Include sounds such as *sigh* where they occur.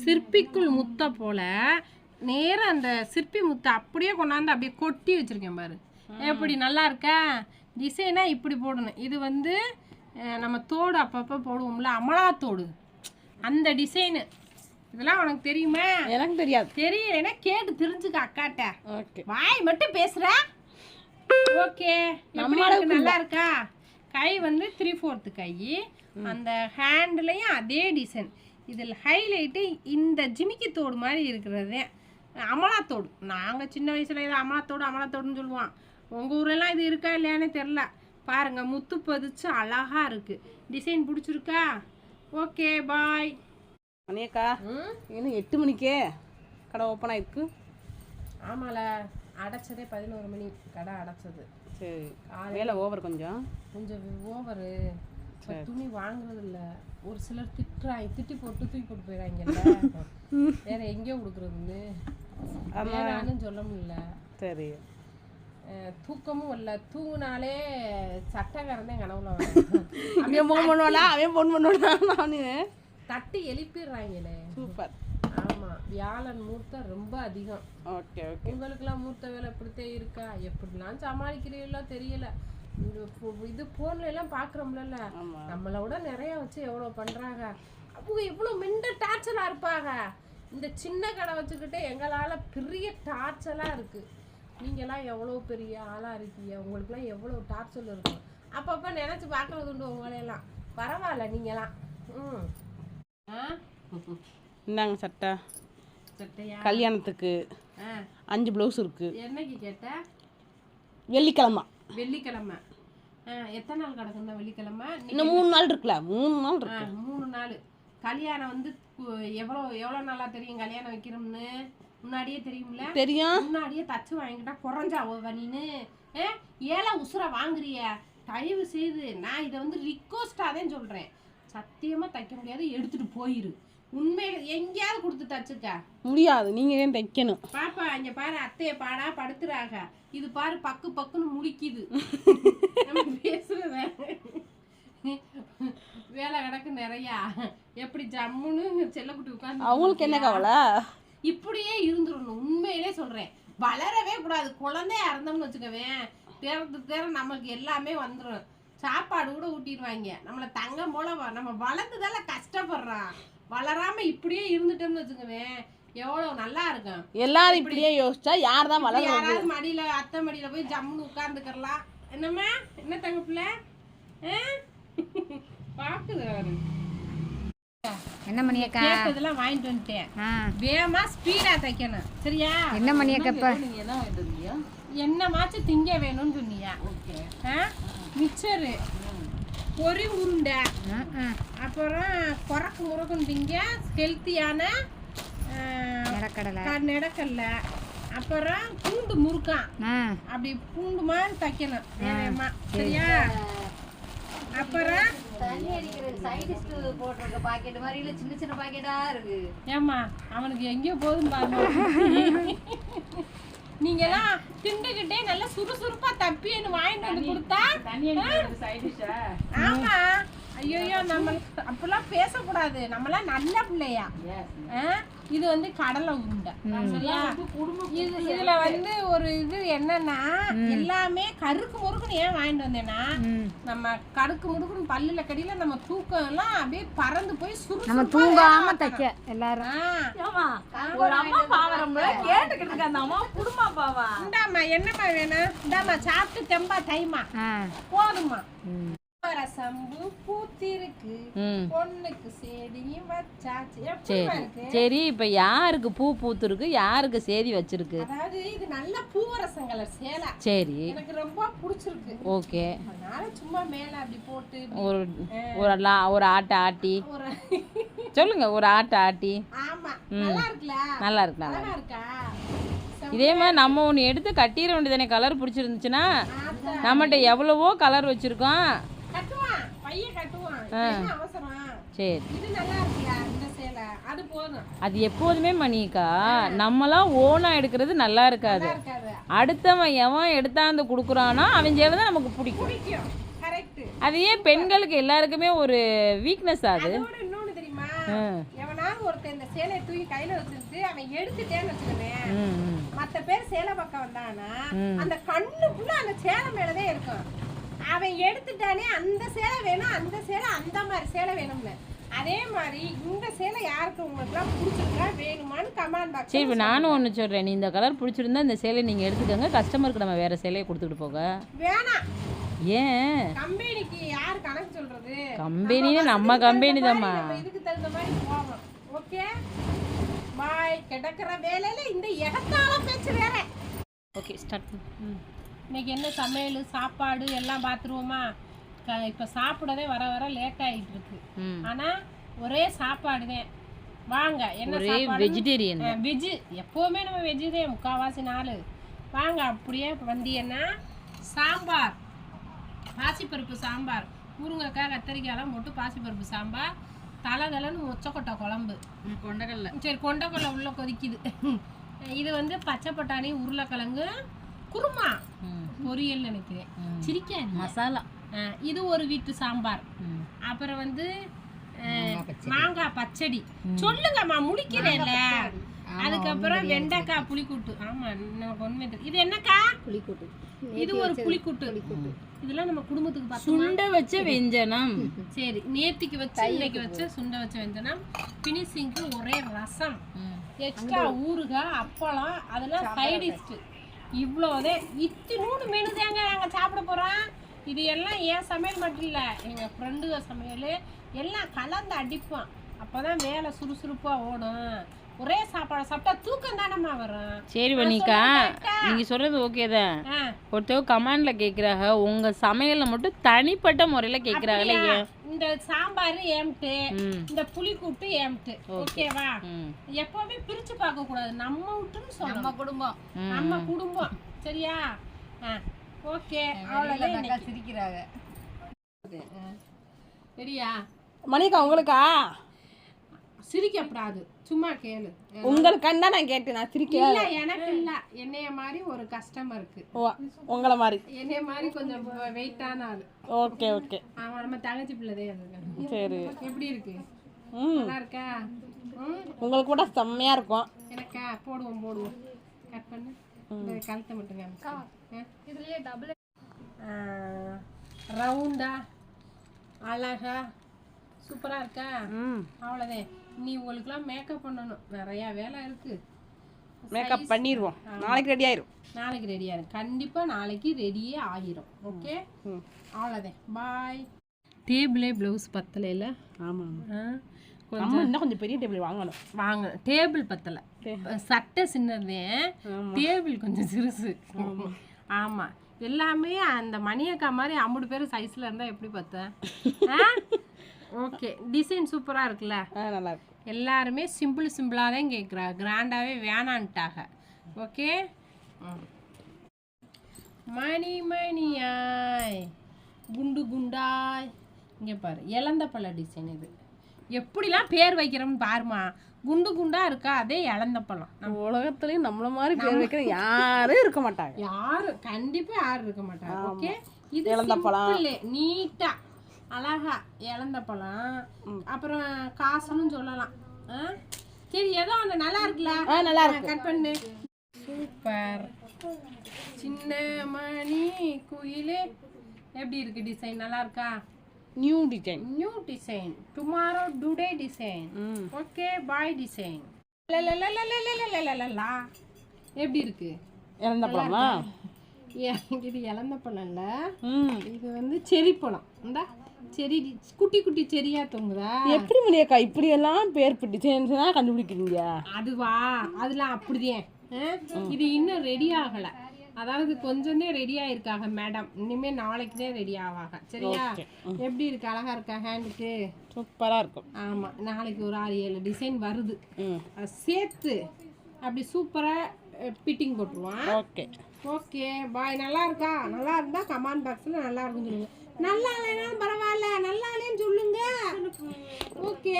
சிற்பிக்குள் முத்தை போல நேரா அந்த சிற்பி முத்தை அப்படியே கொண்டாந்து அப்படியே கொட்டி வச்சிருக்கேன் பாரு. எப்படி நல்லா இருக்கா? டிசைனா இப்படி போடணும். இது வந்து நம்ம தோடு அப்பப்போ போடுவோம்ல அமலா தோடு அந்த டிசைனு. இதெல்லாம் உனக்கு தெரியுமா? எனக்கு தெரியாது. தெரியலைன்னா கேட்டு தெரிஞ்சுக்க அக்காட்ட. ஓகே. வாய் மட்டும் பேசுற. ஓகே. நல்லா இருக்கா? கை வந்து த்ரீ ஃபோர்த்து கை அந்த ஹேண்ட்லையும் அதே டிசைன் இதில் ஹைலைட்டு இந்த ஜிமிக்கி தோடு மாதிரி இருக்கிறது. அமலாத்தோடு. நாங்கள் சின்ன வயசுல இது அமலாத்தோடு அமலாத்தோடுன்னு சொல்லுவோம். உங்கள் ஊரெல்லாம் இது இருக்கா இல்லையானே தெரில பாருங்க முத்து பதிச்சு அழகா இருக்கு. டிசைன் பிடிச்சிருக்கா? ஓகே பாய் மணியக்கா இன்னும் எட்டு மணிக்கே கடை ஓப்பன் ஆயிருக்கு? ஆமால அடைச்சதே பதினோரு மணி. கடை அடைச்சது. சரி. வேலை ஓவர் கொஞ்சம். கொஞ்சம் ஓவரு துணி வாங்குறது இல்ல ஒரு சிலர் திட்டுறாங்க. திட்டி போட்டு தூக்கி போட்டு போயிடாங்கல்ல *laughs* வேற எங்கேயோ கொடுக்குறதுன்னு. வேணான்னு சொல்ல முடியல. சரி தூக்கமும் இல்லை. தூங்குனாலே சட்டக்காரன் தான் கனவுல. அவன் *laughs* ஃபோன் பண்ணுவானா? அவன் ஃபோன் பண்ணுவானா? நானு. தட்டி எழுப்பிடுறாங்களே. சூப்பர். ஆமா. வியாழன் மூர்த்தம் ரொம்ப அதிகம். Okay okay. உங்களுக்குலாம் மூர்த்த வேலை இப்படித்தே இருக்கா? எப்படிலாம் சமாளிக்கிறீங்களோ தெரியல. இது போன்ல எல்லாம் பாக்குறோம்ல விட நிறைய வச்சு எவ்வளவு பண்றாங்க. அவங்க இவ்வளவு மிண்ட டார்ச்சலா இருப்பாங்க. இந்த சின்ன கடை வச்சுக்கிட்டு எங்களால பெரிய டார்ச்சலா இருக்கு. நீங்கெல்லாம் எவ்வளவு பெரிய ஆளா இருக்கீங்க? உங்களுக்குலாம் எவ்வளவு டார்ச்சல் இருக்கும்? அப்பப்ப நினைச்சு பார்க்கறது உண்டு உங்களையெல்லாம். பரவாயில்ல நீங்கெல்லாம். ம். ஆ? இந்தாங்க சட்டை. சட்டையா? கல்யாணத்துக்கு அஞ்சு ப்ளவுஸ் இருக்கு. என்னைக்கு கேட்ட? வெள்ளிக்கிழமை. வெள்ளிக்கிழமை. எத்தனை நாள் கிடக்குன்னா வெள்ளிக்கிழமை? இன்னும் மூணு நாள் இருக்குல்ல மூணு நாள் இருக்கு. மூணு நாள். கல்யாணம் வந்து எவ்வளோ எவ்வளோ நாளா தெரியும் கல்யாணம் வைக்கிறோம்னு முன்னாடியே தெரியும்ல? தெரியும். முன்னாடியே தச்சு வாங்கிட்டா குறைஞ்சா நீனு ஏழை உசுர வாங்குறிய? தயவு செய்து நான் இதை வந்து ரிக்வஸ்டாக தான் சொல்கிறேன் சத்தியமாக தைக்க முடியாது எடுத்துட்டு போயிரு. உண்மையில எங்கேயாவது கொடுத்து தச்சுக்க. முடியாது நீங்க தான் தைக்கணும்? பாப்பா இங்க பாரு அத்தைய பாடா படுத்துறாங்க இது பாரு பக்கு பக்குன்னு முடிக்குது நம்ம பேசுறத. வேலை கிடக்கு நிறையா. எப்படி ஜம்முன்னு செல்லக்குட்டி உட்காந்து அவங்களுக்கு என்ன கவலை? இப்படியே இருந்துடணும். உண்மையிலே சொல்றேன். வளரவே கூடாது. குழந்தையா இருந்தோம்னு வச்சுக்கவேன். தேர்ந்து தேர நம்மளுக்கு எல்லாமே வந்துடும் சாப்பாடு கூட ஊட்டிடுவாங்க. நம்மளை தங்கம் போல நம்ம வளர்ந்ததால கஷ்டப்படுறான். வளராம இப்படியே இருந்துட்டோம்னு வச்சுக்கவேன். எவ்வளவு நல்லா இருக்கும். எல்லாரும் இப்படியே யோசிச்சா யார் தான் வளர்றது யாராவது மடியில அத்தை மடியில போய் ஜம்முன்னு உட்கார்ந்துக்கலாம் என்னம்மா? என்ன தங்க பிள்ளை? ஆ? பாக்குது அவரு. என்ன மணியக்கா? கேட்டதெல்லாம் வாங்கிட்டு வந்துட்டேன். வேகமா ஸ்பீடா தைக்கணும். சரியா? என்ன மணியக்கா இப்போ? என்னமாச்சும் திங்க வேணும்னு சொன்னியா? மிச்சரு. பொரி உருண்டை. அப்புறம் குறக்கு முறக்குன்னு திங்க ஹெல்த்தியான நெடக்கல்ல அப்புறம் பூண்டு முறுக்கான் அப்படி பூண்டு மாதிரி தைக்கணும். சரியா? அப்புறம்? தண்ணி அடிக்கிறது சைடிஸ்ட் போட்டிருக்க பாக்கெட் மாதிரி இல்ல சின்ன சின்ன பாக்கெட்டா இருக்கு. ஏம்மா அவனுக்கு எங்கேயோ போதும் பாருங்க நீங்கெல்லாம் திண்டுகிட்டே நல்லா சுறுசுறுப்பா தப்பின்னு வாங்கிட்டு வந்து கொடுத்தா ஆமா. ஐயோ நம்ம அப்பெல்லாம் பேசக்கூடாது. நம்மலாம் நல்ல பிள்ளையா? இது வந்து கடலை உருண்டை. இது இதுல வந்து ஒரு இது என்னன்னா எல்லாமே கருக்கு முறுக்குன்னு ஏன் வாங்கிட்டு வந்தேன்னா நம்ம கடுக்கு முடுக்குன்னு பல்லுல கடியில நம்ம தூக்கம் எல்லாம் அப்படியே பறந்து போய் நம்ம சுறுசுறுப்பா தூங்காம தைக்க எல்லாரும். ஒரு அம்மா பாவரம்ல கேட்டுக்கிட்டு இருக்க அந்த அம்மா குடும்பா பாவா? இந்தாம்மா என்னம்மா வேணும்? இந்தாம்மா சாப்பிட்டு தெம்பா தைமா போதுமா சம்பு பூத்திருக்கு பொண்ணுக்கு செடியும் வச்சாச்சு. சரி சரி இப்போ யாருக்கு பூ பூத்துருக்கு? யாருக்கு சேதி வச்சிருக்கு? அதாவது இது நல்ல பூவரசம் கலர் சேலை. சரி. எனக்கு ரொம்ப பிடிச்சிருக்கு. ஓகே. அதனால சும்மா மேல அப்படி போட்டு ஒரு ஒரு லா ஒரு ஆட்டை ஆட்டி. சொல்லுங்க ஒரு ஆட்டை ஆட்டி. ஆமா. நல்லா நல்லா இருக்கு நல்லா இருக்கா. இதே மாதிரி நம்ம ஒன்று எடுத்து கட்டிட வேண்டியதானே? கலர் பிடிச்சிருந்துச்சுன்னா. நம்மகிட்ட எவ்வளவோ கலர் வச்சுருக்கோம். சரி. அது போதும். அது எப்போதுமே மணிக்கா? நம்மளாம் ஓனாக எடுக்கிறது நல்லா இருக்காது. அடுத்தவன் எவன் எடுத்தாந்து கொடுக்குறானோ அவன் சேவை தான் நமக்கு பிடிக்கும். அது ஏன் பெண்களுக்கு எல்லாருக்குமே ஒரு வீக்னஸ் அது. ஒருத்தன் இந்த சேலையை தூக்கி கையில வச்சிருந்து அவன் எடுத்துட்டேன்னு வச்சுக்கவேன் ம் ம். மத்த பேர் சேலை பக்கம் வந்தானா. அந்த கண்ணு ஃபுல்லா அந்த சேலை மேலதான் இருக்கும். அவன் எடுத்துட்டானே அந்த சேலை வேணும் அந்த சேலை அந்த மாதிரி சேலை வேணும்னு அதே மாதிரி இந்த சேலை யாருக்கு உங்களுக்குலாம் பிடிச்சிருக்கா வேணுமான்னு கமெண்ட் பாக்ஸ் சரி இப்போ நானும் ஒன்று சொல்கிறேன் நீ இந்த கலர் பிடிச்சிருந்தா இந்த சேலையை நீங்கள் எடுத்துக்கோங்க. கஸ்டமருக்கு நம்ம வேறு சேலையை கொடுத்துக்கிட்டு போக வேணாம். ஏன்? கம்பெனிக்கு யாரு கணக்கு சொல்றது? கம்பெனின்னு நம்ம கம்பெனி தாம்மா இதுக்கு தகுந்த மாதிரி போவோம் ஓகே பாய் கிடக்குற வேலையில இந்த எகத்தால பேச்சு வேற. ஓகே ஸ்டார்ட் இன்னைக்கு என்ன சமையல் சாப்பாடு எல்லாம் பார்த்துருவோமா க இப்போ சாப்பிடவே வர வர லேட் ஆகிட்டு இருக்கு. ம். ஆனா ஒரே சாப்பாடு தான். வாங்க என்ன வெஜிடேரியன் வெஜ்ஜு எப்போவுமே நம்ம வெஜ்ஜு தான் முக்கால்வாசி நாள். வாங்க அப்படியே வந்தீங்கன்னா சாம்பார். பாசிப்பருப்பு சாம்பார். முருங்கைக்காய் கத்திரிக்காயெல்லாம் போட்டு பாசிப்பருப்பு சாம்பார். தலை தலைன்னு மொச்சக்கொட்டை குழம்பு. கொண்டகல்ல சரி கொண்டக்கடலை உள்ள கொதிக்குது. இது வந்து பச்சை பட்டாணி உருளைக்கிழங்கு குருமா. பொரியல் நினைக்கிறேன். சிரிக்காது மசாலா. இது ஒரு வீட்டு சாம்பார். அப்புறம் வந்து மாங்காய் பச்சடி. சொல்லுங்கம்மா முடிக்கிறேன்ல அதுக்கப்புறம் வெண்டைக்காய் புளிக்கூட்டு. ஆமா நமக்கு ஒண்ணுமே தெரியல இது என்னக்கா? புளிக்கூட்டு. இது ஒரு புளிக்கூட்டு. இதெல்லாம் நம்ம குடும்பத்துக்கு பார்த்தோம்? சுண்ட வச்ச வெஞ்சனம். சரி நேத்திக்கு வச்சு இன்னைக்கு வச்சு சுண்ட வச்ச வெந்தனம் பினிஷிங்க்கு ஒரே ரசம். எக்ஸ்ட்ரா ஊறுகாய் அப்பளம் அதெல்லாம் சைடிஸ்ட் இவ்வளோதே இத்தினூடு மெனு தாங்க நாங்கள் சாப்பிட போகிறோம் இது எல்லாம் ஏன் சமையல் மட்டும் இல்லை எங்கள் ஃப்ரெண்டுக சமையல் எல்லாம் கலந்து அடிப்போம். அப்போ தான் வேலை சுறுசுறுப்பாக ஓடும். ஒரே சாப்பாடு சாப்பிட்டா தூக்கம் தானம்மா வரும். சரி வனிகா நீங்க சொல்றது ஓகே தான். ஆ. ஒருத்தவங்க கமெண்ட்ல கேக்குறாங்க உங்க சமையல்ல மட்டும் தனிப்பட்ட முறையில கேக்குறாங்களே ஏன்? இந்த சாம்பார் ஏம்ட்டு இந்த புளிக்கூட்டு ஏம்ட்டு. ஓகேவா எப்பவுமே பிரிச்சு பார்க்க கூடாது. நம்ம விட்டுன்னு சொல்லணும். குடும்பம். நம்ம குடும்பம். சரியா? ஓகே அவ்வளோதான் சிரிக்கிறாங்க. சரியா? மணிக்கா உங்களுக்கா? சிரிக்கப்படாது. சும்மா கேளு. உங்களுக்கான்னு தான் நான் கேட்டேன் நான் சிரிக்க இல்ல எனக்கு இல்ல. என்னைய மாதிரி ஒரு கஸ்டமருக்கு ஓ உங்களை மாதிரி. என்னைய மாதிரி கொஞ்சம் வெயிட்டான ஆளு. Okay okay. அவன் நம்ம தங்கச்சி பிள்ளைதே அது. சரி. எப்படி இருக்கு? ம். நல்லா இருக்கா? ம். உங்களுக்கு கூட செம்மையா இருக்கும். எனக்கா? போடுவோம் போடுவோம். கட் பண்ணு. கழுத்தை மட்டும் இதுலயே டபுள் ரவுண்டா அழகா சூப்பரா இருக்கா? ம். அவ்வளோதான் நீ உங்களுக்குலாம் மேக்கப் பண்ணணும். நிறையா வேலை இருக்கு. மேக்கப் பண்ணிடுவோம் நாளைக்கு ரெடி ஆயிரும். நாளைக்கு ரெடி ஆயிரும். கண்டிப்பாக நாளைக்கு ரெடியே ஆகிரும் ஓகே. அவ்வளோதான் பாய் டேபிளே ப்ளவுஸ் பத்தலையில்? ஆமாம் கொஞ்சம் இன்னும் கொஞ்சம் பெரிய டேபிள் வாங்கணும். வாங்க. டேபிள் பத்தலை. சட்டை சின்னதே. டேபிள் கொஞ்சம் சிறுசு. ஆமாம் எல்லாமே அந்த மணியக்கா மாதிரி ஐம்பது பேர் சைஸில் இருந்தால் எப்படி பார்த்தேன் ஓகே. டிசைன் சூப்பராக இருக்குல்ல? நல்லா இருக்கும் எல்லாருமே சிம்பிள் சிம்பிளாக தான் கேட்குறா கிராண்டாகவே வேணான்ட்டாக. ஓகே? மணி மணியாய் குண்டு குண்டாய். இங்கே பாரு இளந்த பழ டிசைன் இது. எப்படிலாம் பேர் வைக்கிறோம்னு பாருமா குண்டு குண்டா இருக்கா? அதே இளந்த பழம் உலகத்துலயும் நம்மள மாதிரி பேர் வைக்கிற யாரும் இருக்க மாட்டாங்க. யாரும் கண்டிப்பா யாரும் இருக்க மாட்டாங்க. ஓகே? இது இலந்த பழம். நீட்டா அழகா இழந்த பழம். அப்புறம் காசுன்னு சொல்லலாம்? சரி ஏதோ ஒன்று நல்லா இருக்குல்ல? நல்லா இருக்கு. கட் பண்ணு. சூப்பர். சின்ன மணி குயிலே. எப்படி இருக்கு டிசைன் நல்லா இருக்கா? New design new design tomorrow today design okay bye design எப்படி இருக்கு? இறந்த பழமா? இது இழந்த பழம் இல்ல. இது வந்து செரி பழம் இந்தா. செரி குட்டி குட்டி செரியா தொங்குதா? எப்படி மணியக்கா இப்படி எல்லாம் பேர் டிசைன்ஸ்னா கண்டுபிடிக்கிறீங்க? அதுவா? அதெல்லாம் அப்படிதான்? இது இன்னும் ரெடி ஆகல. அதாவது கொஞ்சம் ரெடி ஆயிருக்காங்க மேடம் இனிமே நாளைக்கு தான் ரெடி ஆவாங்க சரியா எப்படி இருக்கு? அழகா இருக்கா? ஹேண்டுக்கு சூப்பரா இருக்கும் ஆமா. நாளைக்கு ஒரு ஆறு ஏழு டிசைன் வருது. சேர்த்து அப்படி சூப்பரா ஃபிட்டிங் போட்டுருவான் ஓகே ஓகே பாய் நல்லா இருக்கா? நல்லா இருந்தா கமெண்ட் பாக்ஸ்ல நல்லா இருக்குன்னு சொல்லுங்க. நல்லா இல்லைனாலும் பரவாயில்ல. நல்லா இல்லைன்னு சொல்லுங்க. ஓகே